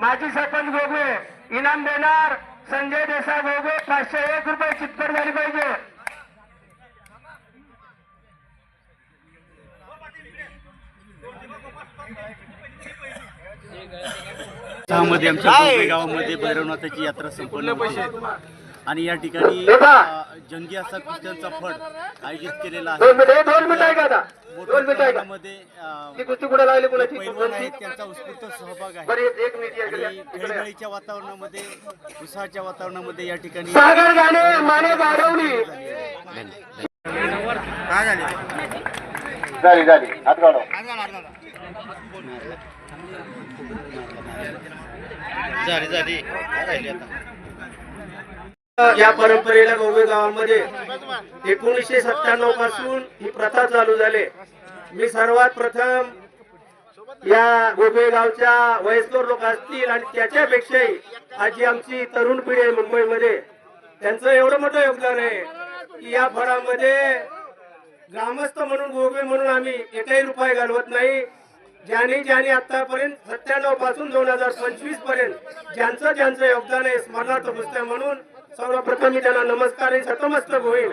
माजी सरपंच गोगवे इनाम देणार संजय देसाई गोगवे पाचशे एक रुपये चित्तर झाली पाहिजे. गावामध्ये आमच्या गावामध्ये भैरवनाथाची यात्रा संपूर्ण मिनिट दोन मिनिट ऐका आता. मोठ्या दोन मिनिट ऐका. प्रमाणामध्ये अ, ती कुस्ती कुठे लागली मुलाची? पैलवान आहेत त्यांचा उत्स्फूर्त सहभाग आहे. आणि या, या. वातावरणामध्ये उत्साहाच्या वातावरणामध्ये या ठिकाणी सागर गाणे माने गाडवली झाली? झाली हात झाली झाली. राहिली आता? या परंपरेला गोवे गावामध्ये एकोणीसशे सत्त्याण्णवपासून ही प्रथा चालू झाली. मी सर्वात प्रथम या गोवे गावच्या वयस्कर लोक असतील आणि त्याच्यापेक्षाही आजी आमची तरुण पिढी आहे मुंबईमध्ये त्यांचं एवढं मोठं योगदान आहे की या फळामध्ये ग्रामस्थ म्हणून गोवे म्हणून आम्ही एकही रुपये घालवत नाही. ज्याने ज्याने आतापर्यंत सत्त्याण्णवपासून दोन हजार पंचवीसपर्यंत ज्यांचं ज्यांचं योगदान आहे स्मरणार्थ पुस्तक म्हणून सर्वप्रथम मी त्यांना नमस्कार आणि सतमस्तक होईल.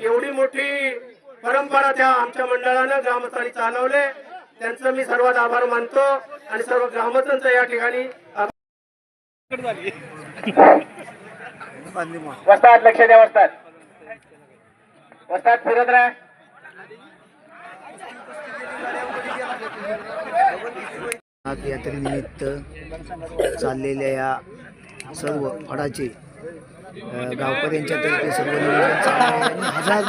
एवढी मोठी परंपरा त्या आमच्या मंडळानं ग्रामस्थांनी चालवले. त्यांचं मी सर्वात आभार मानतो आणि सर्व ग्रामस्थांचं या ठिकाणी वस्तात लक्ष द्या वस्तात वस्तात फिरत राहा. नाग यात्रेनिमित्त चाललेल्या या सर्व फडाचे गावकऱ्यांच्या तर्फे सर्व नियोजन हजार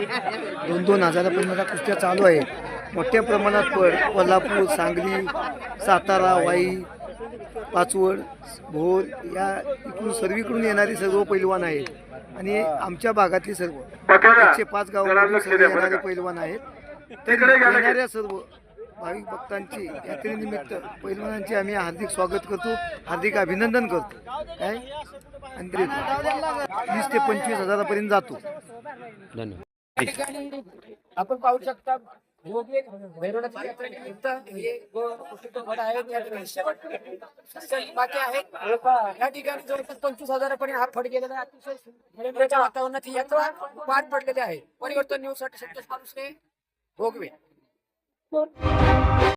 दोन दोन हजारापर्यंत कुस्त्या चालू आहेत. मोठ्या प्रमाणात पड कोल्हापूर सांगली सातारा वाई पाचवड भोर या इकडून सर्वीकडून येणारे सर्व पैलवान आहेत. आणि आमच्या भागातली सर्व एकशे पाच गावांमधून सर्व येणारे पैलवान आहेत. तर येणाऱ्या सर्व भाविक भक्तांची यात्रेनिमित्त पैलवानांचे आम्ही हार्दिक स्वागत करतो. हार्दिक अभिनंदन करतो. काय? आणि वीस ते पंचवीस हजारापर्यंत जातो. आपण पाहू शकता आहे या ठिकाणी जवळपास पंचवीस हजारापर्यंत हा फड गेलेला आहे. अतिशय वातावरणात यात्रा पार पडलेली आहे. परिवर्तन न्यूजसाठी संतोष माणूस भोगवे. 我